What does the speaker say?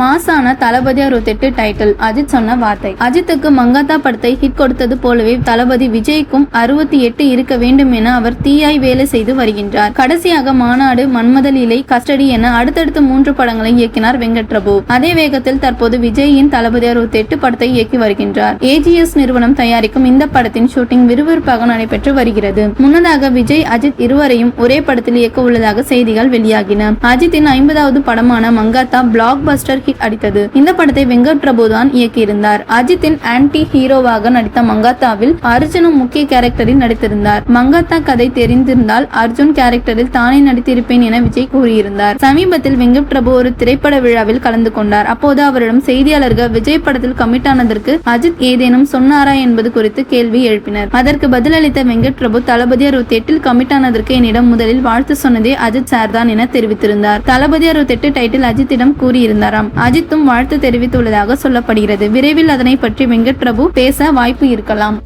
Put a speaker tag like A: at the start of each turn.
A: மாசான தளபதி அறுபத்தெட்டு டைட்டில் அஜித் சொன்ன வார்த்தை. அஜித்துக்கு மங்காத்தா படத்தை ஹிட் கொடுத்தது போலவே தளபதி விஜய்க்கும் அறுபத்தி எட்டு இருக்க வேண்டும் என அவர் தீயாய் வேலை செய்து வருகின்றார். கடைசியாக மாநாடு மன்மதலிலை கஸ்டடி என அடுத்தடுத்து மூன்று படங்களை இயக்கினார் வெங்கட் பிரபு அதே வேகத்தில் தற்போது விஜயின் தளபதி அறுபத்தி எட்டு படத்தை இயக்கி வருகின்றார். ஏஜிஎஸ் நிறுவனம் தயாரிக்கும் இந்த படத்தின் ஷூட்டிங் விறுவிறுப்பாக நடைபெற்று வருகிறது. முன்னதாக விஜய் அஜித் இருவரையும் ஒரே படத்தில் இயக்க உள்ளதாக செய்திகள் வெளியாகின. அஜித்தின் ஐம்பதாவது படமான மங்காத்தா பிளாக் பஸ்டர் ஹிட் அடித்தது. இந்த படத்தை வெங்கட் பிரபு தான் இயக்கியிருந்தார். அஜித்தின் ஆன்டி ஹீரோவாக நடித்த மங்காத்தாவில் அர்ஜுனும் முக்கிய கேரக்டரில் நடித்திருந்தார். மங்காத்தா கதை தெரிந்திருந்தால் அர்ஜுன் கேரக்டரில் தானே நடித்திருப்பேன் என விஜய் கூறியிருந்தார். சமீபத்தில் வெங்கட் பிரபு ஒரு திரைப்பட விழாவில் கலந்து கொண்டார். அப்போது அவரிடம் செய்தியாளர்கள் விஜய் படத்தில் கமிட் ஆனதற்கு அஜித் ஏதேனும் சொன்னாரா என்பது குறித்து கேள்வி எழுப்பினர். அதற்கு பதிலளித்த வெங்கட் பிரபு தளபதி அறுபத்தி எட்டில் கமிட் ஆனதற்கு என்னிடம் முதலில் வாழ்த்து சொன்னதே அஜித் சார் தான் என தெரிவித்திருந்தார். தளபதி அறுபத்தி எட்டு டைட்டில் அஜித்திடம் கூறியிருந்தாராம். அஜித்தும் வாழ்த்து தெரிவித்துள்ளதாக சொல்லப்படுகிறது. விரைவில் அதனை பற்றி வெங்கட் பிரபு பேச வாய்ப்பு இருக்கலாம்.